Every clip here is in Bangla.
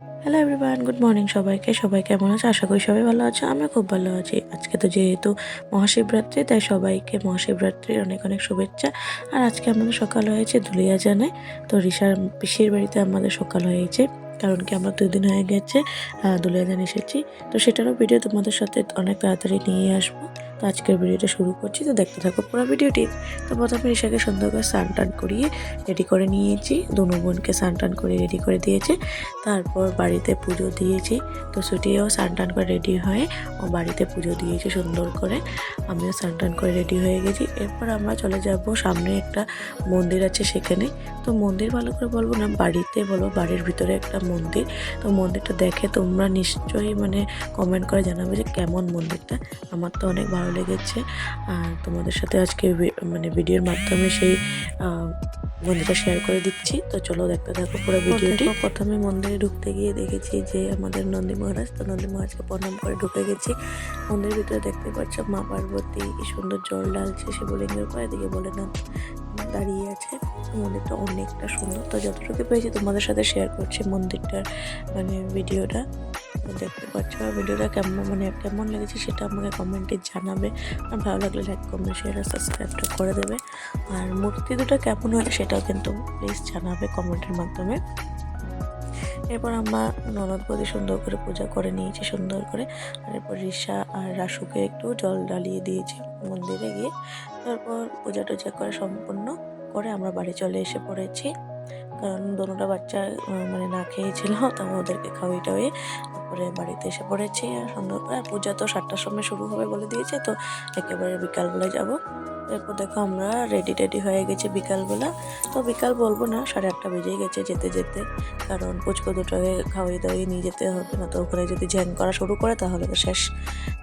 হ্যালো এভরিওয়ান গুড মর্নিং সবাইকে। সবাই কেমন আছে? আশা করি সবাই ভালো আছে, আমিও খুব ভালো আছি। আজকে তো যেহেতু মহাশিবরাত্রি, তাই সবাইকে মহাশিবরাত্রির অনেক অনেক শুভেচ্ছা। আর আজকে আমাদের সকাল হয়েছে ধুলিয়া জানে তো ঋষার পিসির বাড়িতে আমাদের সকাল হয়েছে। কারণ কি আমরা দুই দিন হয়ে গেছে দুলিয়া জান এসেছি। তো সেটারও ভিডিও তোমাদের সাথে অনেক তাড়াতাড়ি নিয়ে আসব। তো আজকের ভিডিওটা শুরু করছি। তো দেখতে থাকো পুরো ভিডিওটি। তো প্রথমে ঋষাকে সুন্দর করে স্নান টান করিয়ে রেডি করে নিয়েছি। দুনো বোনকে স্নান টান করে রেডি করে দিয়েছে। তারপর বাড়িতে পুজো দিয়েছি। তো ছুটিয়েও স্নান টান করে রেডি হয়ে ও বাড়িতে পুজো দিয়েছি সুন্দর করে। আমিও স্নান টান করে রেডি হয়ে গেছি। এরপর আমরা চলে যাব সামনে একটা মন্দির আছে সেখানে। তো মন্দির ভালো করে বলব না, বাড়িতে বলো বাড়ির ভিতরে একটা মন্দির। তো মন্দিরটা দেখে তোমরা নিশ্চয়ই মানে কমেন্ট করে জানাবে যে কেমন মন্দিরটা। আমার তো অনেক ভালো লেগেছে। আর তোমাদের সাথে আজকে মানে ভিডিওর মাধ্যমে সেই মন্দিরটা শেয়ার করে দিচ্ছি। তো চলো দেখতে থাকো পুরো ভিডিওটি। প্রথমে মন্দিরে ঢুকতে গিয়ে দেখেছি যে আমাদের নন্দী মহারাজ তো নন্দী মহারাজকে প্রণাম করে ঢুকে গেছি। মন্দিরের ভিতরে দেখতে পাচ্ছ মা পার্বতী কি সুন্দর জল ঢালছে শিবলিঙ্গের পরে এদিকে বলে না দাঁড়িয়ে আছে। মন্দিরটা অনেকটা সুন্দর। তো যতটুকু পেয়েছি তোমাদের সাথে শেয়ার করছি মন্দিরটার মানে ভিডিওটা। দেখতে পাচ্ছ আর ভিডিওটা কেমন মানে কেমন লেগেছে সেটা আমাকে কমেন্টে জানাবে। আর ভালো লাগলে লাইক কমেন্ট শেয়ার আর সাবস্ক্রাইবটা করে দেবে। আর মূর্তি দুটো কেমন হয় সেটাও কিন্তু প্লিজ জানাবে কমেন্টের মাধ্যমে। এরপর আমরা ননদ সুন্দর করে পূজা করে নিয়েছি সুন্দর করে। আর এরপর ঋষা আর রাসুকে একটু জল ডালিয়ে দিয়েছি মন্দিরে গিয়ে। তারপর পূজা টুজা করে সম্পূর্ণ করে আমরা বাড়ি চলে এসে পড়েছি। কারণ দোনোটা বাচ্চা মানে না খেয়েছিল তারপর ওদেরকে খাওয়াই টাওয়াই, তারপরে বাড়িতে এসে পড়েছি। আর সুন্দর করে পূজা তো সাতটার সময় শুরু হবে বলে দিয়েছে, তো একেবারে বিকালবেলা যাব। এরপর দেখো আমরা রেডি টেডি হয়ে গেছি বিকালবেলা। তো বিকাল বলব না, সাড়ে আটটা বেজে গেছে যেতে যেতে। কারণ পুচকো দুটোকে খাওয়াই দাওয়াই নিয়ে যেতে হবে, না তো ওখানে যদি জ্যাং করা শুরু করে তাহলে তো শেষ।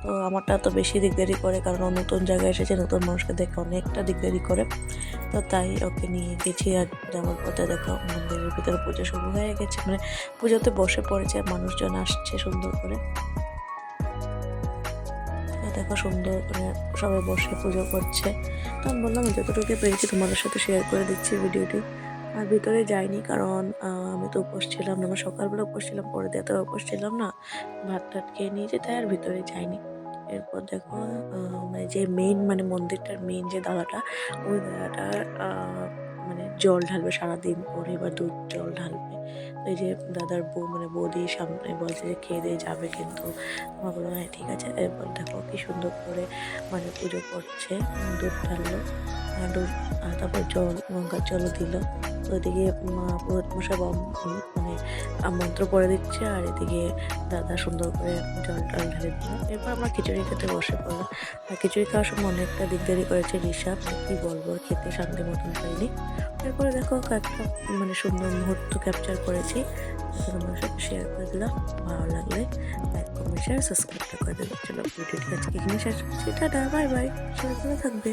তো আমারটা তো বেশি দিকদারি করে, কারণ নতুন জায়গায় এসেছে, নতুন মানুষকে দেখে অনেকটা দিকদারি করে। তো তাই ওকে নিয়ে গেছি আর যাওয়ার পথে দেখো মন্দিরের ভিতরে পুজো শুরু হয়ে গেছে। মানে পুজোতে বসে পড়েছে, মানুষজন আসছে সুন্দর করে। দেখো সুন্দর করে সবাই বসে পুজো করছে। তো আমি বললাম যতটুকু পেরেছি তোমাদের সাথে শেয়ার করে দিচ্ছি ভিডিওটি আর ভিতরে যাইনি কারণ আমি তো উপোস ছিলাম না আমার সকালবেলা উপোস ছিলাম, পরে দিয়ে তো উপোস ছিলাম না। ভাত টাত খেয়ে নিয়েছি, তাই আর ভিতরে যাইনি। এরপর দেখো মানে যে মেইন মানে মন্দিরটার মেইন যে দাদাটা ওই দাদাটার মানে জল ঢালবে সারাদিন, পরে বা দুধ জল ঢালবে। এই যে দাদার বউ মানে বৌদি সামনে বলছে যে খেয়ে দিয়ে যাবে কিন্তু। আমার বলল হ্যাঁ ঠিক আছে এরপর দেখো কি সুন্দর করে মানে পুজো করছে দুধ ঢাললো আর তারপর জল গঙ্গার জলও দিল। ওইদিকে পুরোহিত মশাই মানে মন্ত্র পড়ে দিচ্ছে, আর এদিকে দাদা সুন্দর করে জল টল ঢেলে দিল। এরপর আমরা খিচুড়ি খেতে বসে পড়লাম। আর খিচুড়ি খাওয়ার সময় অনেকটা দিকদারি করেছে ঋষাব কি বলব খেতে শান্তি মতন পাইনি। এরপরে দেখো একটা মানে সুন্দর মুহূর্ত ক্যাপচার করেছি। তোমার সাথে শেয়ার করে দিলাম। ভালো লাগলে লাইক কমেন্ট শেয়ার সাবস্ক্রাইবটা করে দেবে চলো, ভিডিওটি আজকে এখানে শেষ করছি। টাটা বাই বাই সবাই ভালো থাকবে।